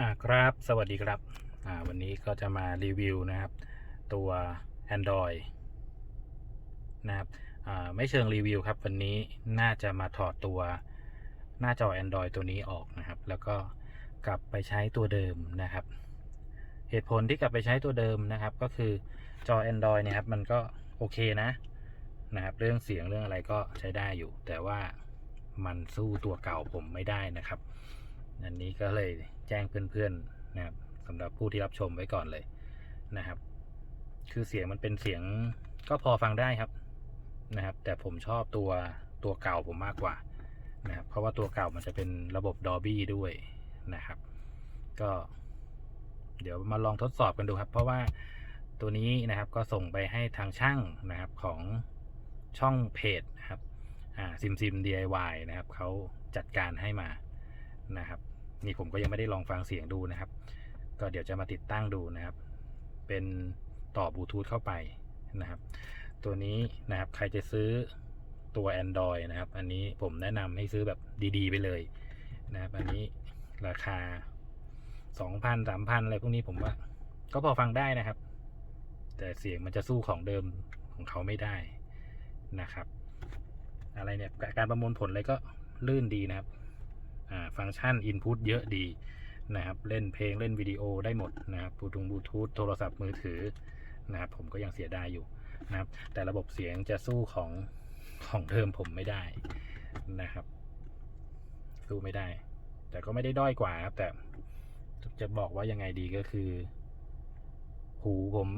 อ่าครับสวัสดีครับอ่าวันนี้ก็จะมารีวิวนะครับ ตัว Android นะครับอ่าไม่เชิงรีวิวครับ วันนี้น่าจะมาถอดตัวหน้าจอ Android ตัวนี้ออกนะครับ แล้วก็กลับไปใช้ตัวเดิมนะครับ เหตุผลที่กลับไปใช้ตัวเดิมนะครับ ก็คือจอ Android เนี่ยครับมันก็โอเคนะนะครับ เรื่องเสียงเรื่องอะไรก็ใช้ได้อยู่ แต่ว่ามันสู้ตัวเก่าผมไม่ได้นะครับ อันนี้ก็เลยแจ้งเพื่อนๆนะครับสำหรับผู้ที่รับชมไว้ก่อนเลยนะครับ คือเสียงมันเป็นเสียงก็พอฟังได้ครับนะครับ แต่ผมชอบตัวตัวเก่าผมมากกว่านะครับเพราะว่าตัวเก่ามันจะเป็นระบบ Dolby ด้วยนะครับ ก็ เดี๋ยวมาลองทดสอบกันดูครับ เพราะว่าตัวนี้นะครับก็ส่งไปให้ทางช่างนะครับของช่องเพจนะครับอ่าซิมซิม DIY นะครับเขาจัดการให้มา นะครับ นี่ผมก็ยังไม่ได้ลองฟังเสียงดูนะครับ ก็เดี๋ยวจะมาติดตั้งดูนะครับ เป็นต่อบลูทูธเข้าไปนะครับ ตัวนี้นะครับใครจะซื้อตัว Android นะครับ อันนี้ผมแนะนำให้ซื้อแบบดีๆ ไปเลยนะครับ อันนี้ราคาสองพันสามพันอะไรพวกนี้ผมว่า ก็พอฟังได้นะครับ แต่เสียงมันจะสู้ของเดิมของเขาไม่ได้นะครับ อะไรเนี่ยการประมวลผลอะไรก็ลื่นดีนะครับ ฟังก์ชัน Input เยอะดีนะครับ เล่นเพลงเล่นวิดีโอได้หมดนะครับบลูทูธบลูทูธโทรศัพท์มือถือนะครับผมก็ยังเสียดายอยู่นะครับ แต่ระบบเสียงจะสู้ของของเดิมผมไม่ได้นะครับ สู้ไม่ได้ แต่ก็ไม่ได้ด้อยกว่าครับ แต่จะบอกว่ายังไงดีก็คือ หูผม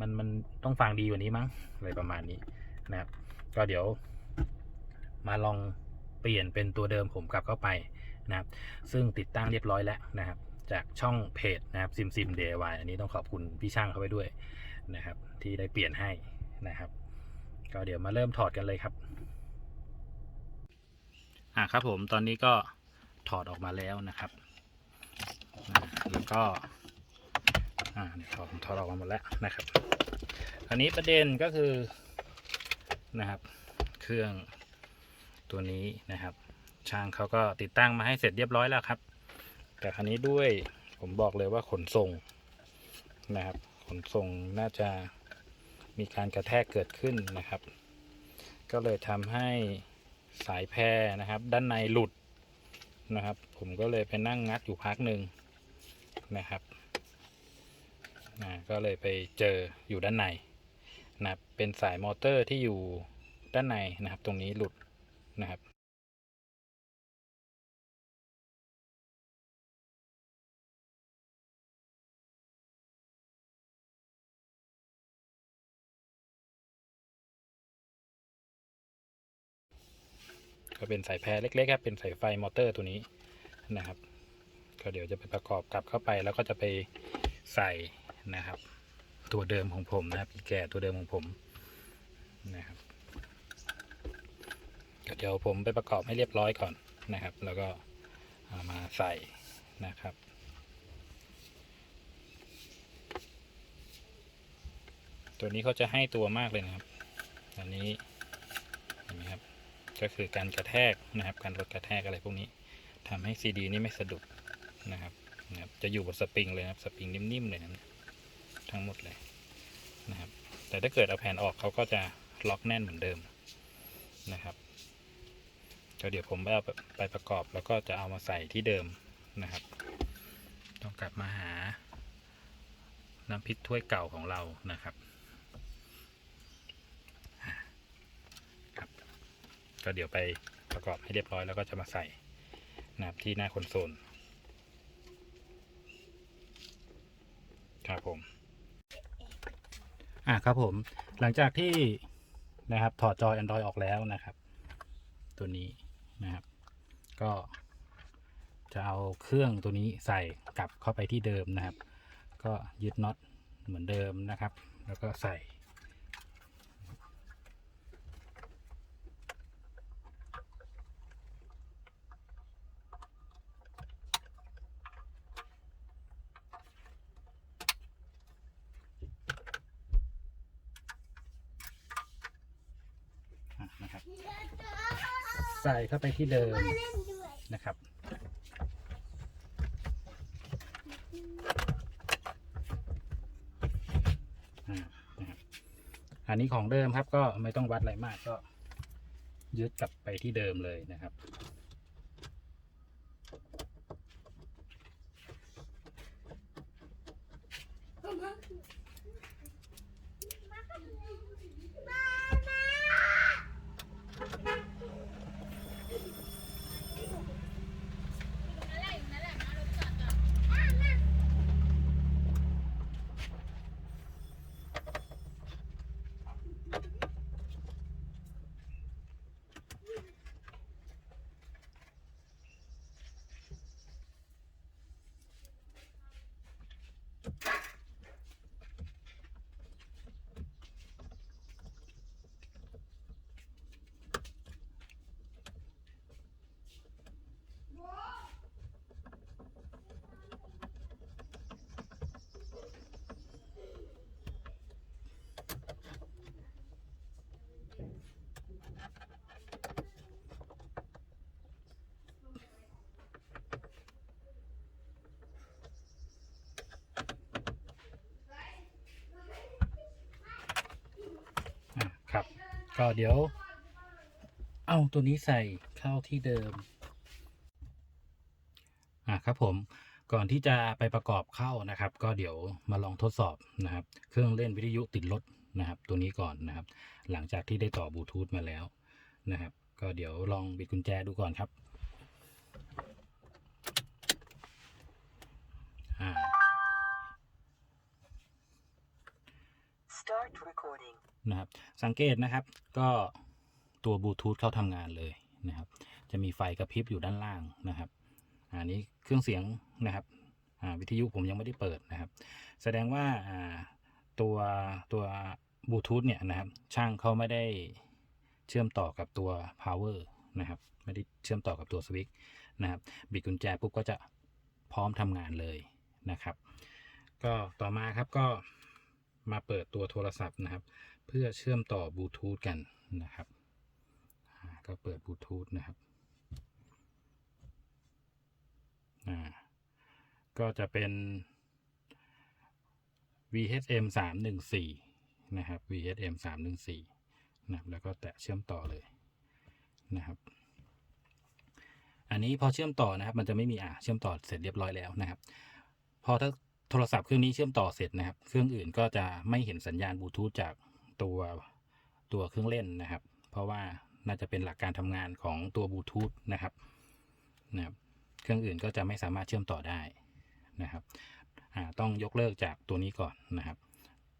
มันมันต้องฟังดีกว่านี้มั้งอะไรประมาณนี้นะครับ ก็เดี๋ยวมาลอง เปลี่ยนเป็นตัวเดิมผมกลับเข้าไปนะครับซึ่งติดตั้งเรียบร้อยแล้วนะครับจากช่องเพจนะครับซิมซิม DIY อันนี้ต้องขอบคุณพี่ช่างเขาไปด้วยนะครับที่ได้เปลี่ยนให้นะครับ ก็เดี๋ยวมาเริ่มถอดกันเลยครับอ่าครับผมตอนนี้ก็ถอดออกมาแล้วนะครับแล้วก็อ่าเนี่ยถอดถอดออกมาหมดแล้วนะครับอันนี้ประเด็นก็คือนะครับ เครื่อง ตัวนี้นะครับ ช่างเขาก็ติดตั้งมาให้เสร็จเรียบร้อยแล้วครับ แต่คราวนี้ด้วยผมบอกเลยว่าขนส่งนะครับ ขนส่งน่าจะมีการกระแทกเกิดขึ้นนะครับ ก็เลยทำให้สายแพรนะครับ ด้านในหลุดนะครับ ผมก็เลยไปนั่งงัดอยู่พักหนึ่งนะครับนะก็เลยไปเจออยู่ด้านในนะครับเป็นสายมอเตอร์ที่อยู่ด้านในนะครับ ตรงนี้หลุด นะครับก็เป็นสายแพรเล็กๆครับเป็นสายไฟมอเตอร์ตัวนี้นะครับ ก็เดี๋ยวจะไปประกอบกลับเข้าไปแล้วก็จะไปใส่นะครับ ตัวเดิมของผมนะครับ อีแก่ตัวเดิมของผมนะครับ เดี๋ยวผมไปประกอบให้เรียบร้อยก่อนนะครับ แล้วก็เอามาใส่นะครับ ตัวนี้เขาจะให้ตัวมากเลยนะครับ อันนี้เห็นไหมครับ ก็คือการกระแทกนะครับ การลดกระแทกอะไรพวกนี้ทำให้ซีดีนี่ไม่สะดุดนะครับนะครับ จะอยู่บนสปริงเลยนะครับ สปริงนิ่มๆเลยนะทั้งหมดเลยนะครับ แต่ถ้าเกิดเอาแผ่นออกเขาก็จะล็อกแน่นเหมือนเดิมนะครับ ก็เดี๋ยวผมไปเอาไปประกอบแล้วก็จะเอามาใส่ที่เดิมนะครับ ต้องกลับมาหา น้ำพริกถ้วยเก่าของเรานะครับก็เดี๋ยวไปประกอบให้เรียบร้อยแล้วก็จะมาใส่นะครับที่หน้าคอนโซลครับผม อะครับผม หลังจากที่นะครับถอดจอ Android ออกแล้วนะครับ ตัวนี้ นะครับ ก็จะเอาเครื่องตัวนี้ใส่กลับเข้าไปที่เดิมนะครับ ก็ยึดน็อตเหมือนเดิมนะครับ แล้วก็ใส่ ใส่เข้าไปที่เดิมนะครับ อันนี้ของเดิมครับก็ไม่ต้องวัดอะไรมากก็ยึดกลับไปที่เดิมเลยนะครับ ก็เดี๋ยว เอาตัวนี้ใส่เข้าที่เดิม อะครับผมก่อนที่จะไปประกอบเข้านะครับ ก็เดี๋ยวมาลองทดสอบนะครับ เครื่องเล่นวิทยุติดรถนะครับ ตัวนี้ก่อนนะครับ หลังจากที่ได้ต่อบลูทูธมาแล้วนะครับ ก็เดี๋ยวลองบิดกุญแจดูก่อนครับ นะครับสังเกตนะครับก็ตัวบลูทูธเข้าทำงานเลยนะครับ จะมีไฟกระพริบอยู่ด้านล่างนะครับอันนี้เครื่องเสียงนะครับวิทยุผมยังไม่ได้เปิดนะครับ แสดงว่าอ่าตัวตัวบลูทูธเนี่ยนะครับช่างเขาไม่ได้เชื่อมต่อกับตัว power นะครับไม่ได้เชื่อมต่อกับตัวสวิตช์นะครับบิดกุญแจปุ๊บก็จะพร้อมทำงานเลยนะครับ ก็ต่อมาครับก็ มาเปิดตัวโทรศัพท์นะครับ เพื่อเชื่อมต่อบลูทูธกันนะครับก็เปิดบลูทูธนะครับก็จะเป็น VHM 314นะครับ VHM 314นะครับแล้วก็แตะเชื่อมต่อเลยนะครับ อันนี้พอเชื่อมต่อนะครับ มันจะไม่มีอ่าเชื่อมต่อเสร็จเรียบร้อยแล้วนะครับ พอถ้า โทรศัพท์เครื่องนี้เชื่อมต่อเสร็จนะครับ เครื่องอื่นก็จะไม่เห็นสัญญาณบลูทูธจากตัวตัวเครื่องเล่นนะครับ เพราะว่าน่าจะเป็นหลักการทำงานของตัวบลูทูธนะครับนะครับ เครื่องอื่นก็จะไม่สามารถเชื่อมต่อได้นะครับต้องยกเลิกจากตัวนี้ก่อนนะครับ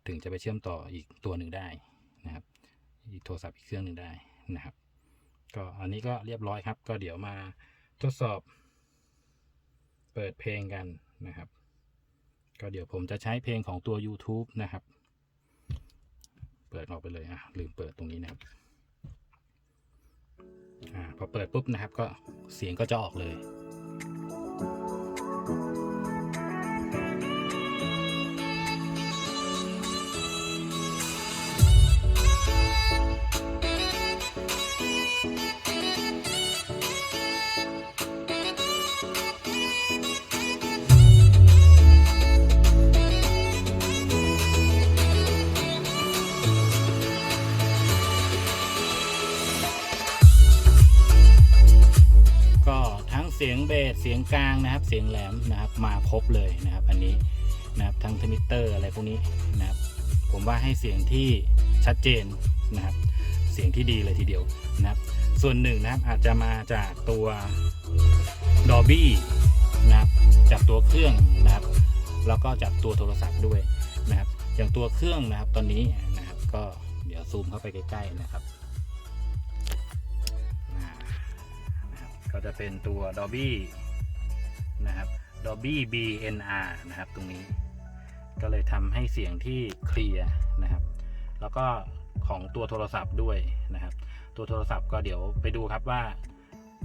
ถึงจะไปเชื่อมต่ออีกตัวหนึ่งได้นะครับ อีกโทรศัพท์อีกเครื่องหนึ่งได้นะครับ ก็อันนี้ก็เรียบร้อยครับ ก็เดี๋ยวมาทดสอบ เปิดเพลงกันนะครับ ก็เดี๋ยวผมจะใช้เพลงของตัว YouTube นะครับ เปิดออกไปเลยอะลืมเปิดตรงนี้นะครับอ่าพอเปิดปุ๊บนะครับ ก็เสียงก็จะออกเลย สียงเบสเสียงกลางนะครับ เสียงแหลมนะครับ มาครบเลยนะครับ อันนี้นะครับทั้งทมิเตอร์อะไรพวกนี้นะครับ ผมว่าให้เสียงที่ชัดเจนนะครับ เสียงที่ดีเลยทีเดียวนะครับ ส่วนหนึ่งนะครับอาจจะมาจากตัว Dolby นะครับจากตัวเครื่องนะครับ แล้วก็จากตัวโทรศัพท์ด้วยนะครับ อย่างตัวเครื่องนะครับตอนนี้นะครับ ก็เดี๋ยวซูมเข้าไปใกล้ๆนะครับ ก็จะเป็นตัว Dolby นะครับ Dolby BNR นะครับตรงนี้ ก็เลยทำให้เสียงที่เคลียร์นะครับ แล้วก็ของตัวโทรศัพท์ด้วยนะครับ ตัวโทรศัพท์ก็เดี๋ยวไปดูครับว่า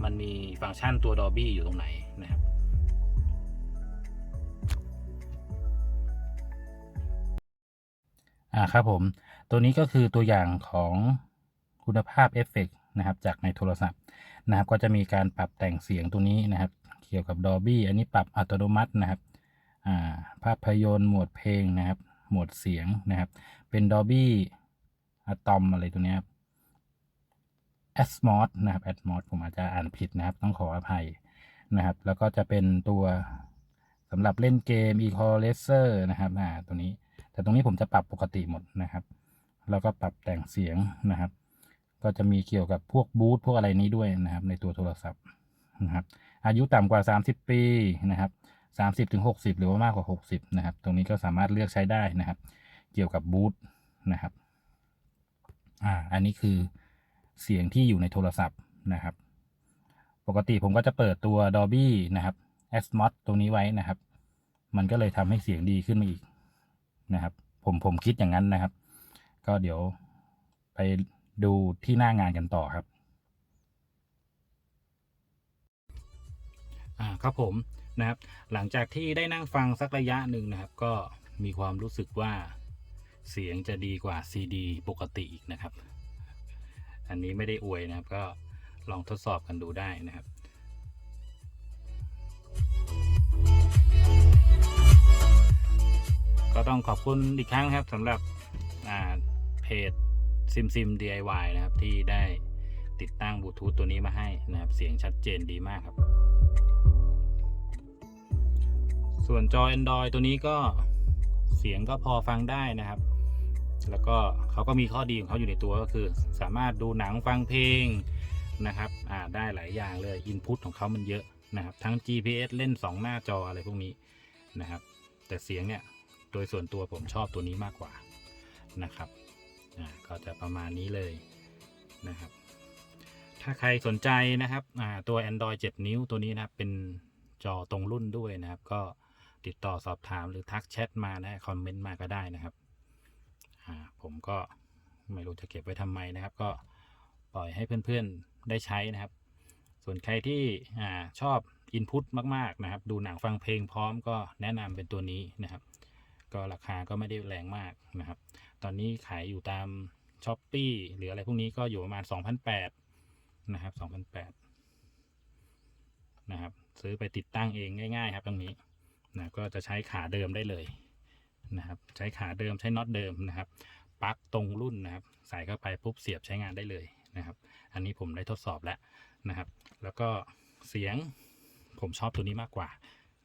มันมีฟังก์ชันตัว Dolby อยู่ตรงไหนนะครับอ่าครับผม ตัวนี้ก็คือตัวอย่างของคุณภาพเอฟเฟกต์นะครับจากในโทรศัพท์ นะครับ ก็จะมีการปรับแต่งเสียงตัวนี้นะครับ เกี่ยวกับ Dolby อันนี้ปรับอัตโนมัตินะครับาภาพยนตร์โหมดเพลงนะครับโหมดเสียงนะครับ เป็น Dolby อะตอมอะไรตัวนี้ครับ Atmos นะครับ Atmos ผมอาจจะอ่านผิดนะครับ ต้องขออภัยนะครับ แล้วก็จะเป็นตัวสำหรับเล่นเกม Equalizer นะครับอ่าตัวนี้ แต่ตรงนี้ผมจะปรับปกติหมดนะครับ แล้วก็ปรับแต่งเสียงนะครับ ก็จะมีเกี่ยวกับพวกบูทพวกอะไรนี้ด้วยนะครับ ในตัวโทรศัพท์นะครับ อายุต่ำกว่า 30 ปีนะครับ30ถึง60 หรือว่ามากกว่า 60 นะครับ ตรงนี้ก็สามารถเลือกใช้ได้นะครับ เกี่ยวกับบูทนะครับ อ่า อันนี้คือเสียงที่อยู่ในโทรศัพท์นะครับ ปกติผมก็จะเปิดตัว Dolby นะครับ Atmos ตรงนี้ไว้นะครับ มันก็เลยทำให้เสียงดีขึ้นมาอีกนะครับ ผมผมคิดอย่างนั้นนะครับ ก็เดี๋ยวไป ดูที่หน้างานกันต่อครับอ่าครับผมนะครับหลังจากที่ได้นั่งฟังสักระยะหนึ่งนะครับ ก็มีความรู้สึกว่าเสียงจะดีกว่าซีดีปกติอีกนะครับ อันนี้ไม่ได้อวยนะครับ ก็ลองทดสอบกันดูได้นะครับก็ต้องขอบคุณอีกครั้งนะครับสำหรับอ่าเพจ ซิมซิม DIY นะครับ ที่ได้ติดตั้งบลูทูธตัวนี้มาให้นะครับ เสียงชัดเจนดีมากครับ ส่วนจอ Android ตัวนี้ก็เสียงก็พอฟังได้นะครับ แล้วก็เขาก็มีข้อดีของเขาอยู่ในตัวก็คือ สามารถดูหนังฟังเพลงนะครับได้หลายอย่างเลย Input ของเขามันเยอะนะครับ ทั้ง GPS เล่น 2 หน้าจออะไรพวกนี้นะครับ แต่เสียงเนี่ย โดยส่วนตัวผมชอบตัวนี้มากกว่านะครับ ก็จะประมาณนี้เลยนะครับ ถ้าใครสนใจนะครับตัว Android 7 นิ้วตัวนี้นะครับเป็นจอตรงรุ่นด้วยนะครับ ก็ติดต่อสอบถามหรือทักแชทมานะคอมเมนต์มาก็ได้นะครับผมก็ไม่รู้จะเก็บไว้ทำไมนะครับ ก็ปล่อยให้เพื่อนๆได้ใช้นะครับ ส่วนใครที่อชอบ Input มาก ๆ นะครับ ดูหนังฟังเพลงพร้อมก็แนะนำเป็นตัวนี้นะครับ ก็ราคาก็ไม่ได้แรงมากนะครับ ตอนนี้ขายอยู่ตาม s h อ p e e หรืออะไรพวกนี้ก็อยู่ประมาณ2,800นะครับ2,800นะครับ ซื้อไปติดตั้งเองง่าย ๆ ครับตรงนี้นะก็จะใช้ขาเดิมได้เลยนะครับ ใช้ขาเดิมใช้น็อตเดิมนะครับปลั๊กตรงรุ่นนะครับ ใส่เข้าไปปุ๊บเสียบใช้งานได้เลยนะครับ อันนี้ผมได้ทดสอบแล้วนะครับ แล้วก็เสียงผมชอบตัวนี้มากกว่า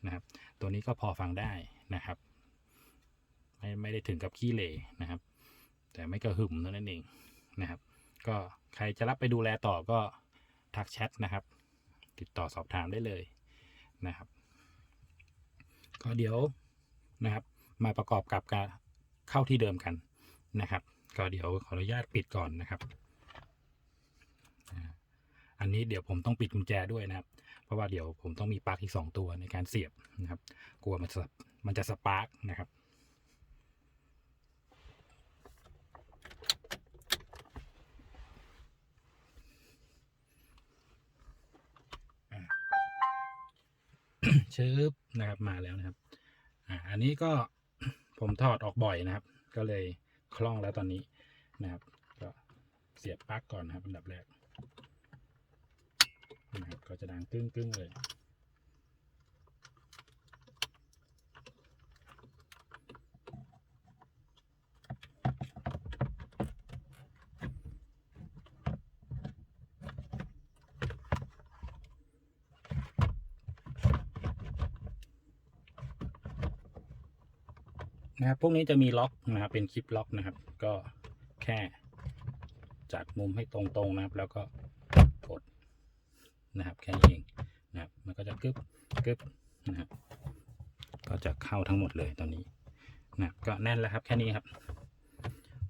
นะครับ ตัวนี้ก็พอฟังได้นะครับ ไม่ไม่ได้ถึงกับขี้เหร่นะครับ แต่ไม่กระหึ่มเท่านั้นเองนะครับ ก็ใครจะรับไปดูแลต่อก็ทักแชทนะครับ ติดต่อสอบถามได้เลยนะครับ ก็เดี๋ยวนะครับ มาประกอบกับการเข้าที่เดิมกันนะครับ ก็เดี๋ยวขออนุญาตปิดก่อนนะครับ อันนี้เดี๋ยวผมต้องปิดกุญแจด้วยนะครับ เพราะว่าเดี๋ยวผมต้องมีปลั๊กอีกสองตัวในการเสียบนะครับ กลัวมันจะมันจะสปาร์กนะครับ เชืบนะครับมาแล้วนะครับ อ่าอันนี้ก็ผมถอดออกบ่อยนะครับ ก็เลยคล่องแล้วตอนนี้นะครับ ก็เสียบปลั๊กก่อนนะครับอันดับแรกนะครับก็จะดังกึ้งกึ้งๆเลย พวกนี้จะมีล็อกนะครับ เป็นคลิปล็อกนะครับ ก็แค่จัดมุมให้ตรงๆนะครับ แล้วก็กดนะครับแค่นี้เองนะครับ มันก็จะกึบกึบนะครับก็จะเข้าทั้งหมดเลยตอนนี้นะก็แน่นแล้วครับแค่นี้ครับ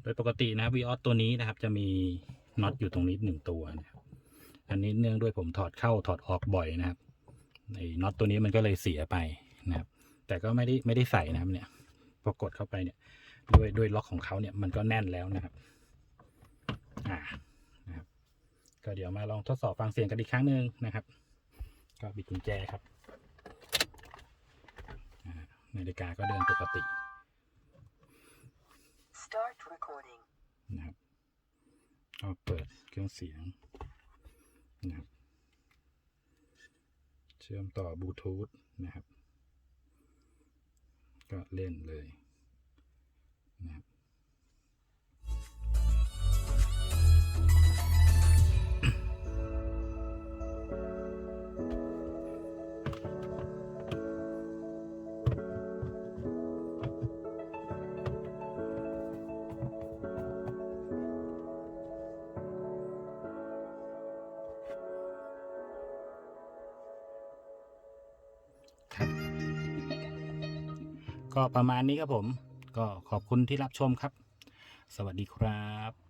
โดยปกตินะครับวีออสตัวนี้นะครับ จะมีน็อตอยู่ตรงนี้หนึ่งตัวนะครับอันนี้เนื่องด้วยผมถอดเข้าถอดออกบ่อยนะครับไอ้น็อตตัวนี้มันก็เลยเสียไปนะครับ แต่ก็ไม่ได้ไม่ได้ใส่นะครับเนี่ย พอกดเข้าไปเนี่ยด้วยด้วยล็อกของเขาเนี่ยมันก็แน่นแล้วนะครับอ่านะครับก็เดี๋ยวมาลองทดสอบฟังเสียงกันอีกครั้งหนึ่งนะครับ ก็บิดกุญแจครับอ่านาฬิกาก็เดินปกติ Start recording. นะครับก็เปิดเครื่องเสียงนะครับ เชื่อมต่อบลูทูธนะครับ ก็เล่นเลยนะครับ ก็ประมาณนี้ครับผม ก็ขอบคุณที่รับชมครับ สวัสดีครับ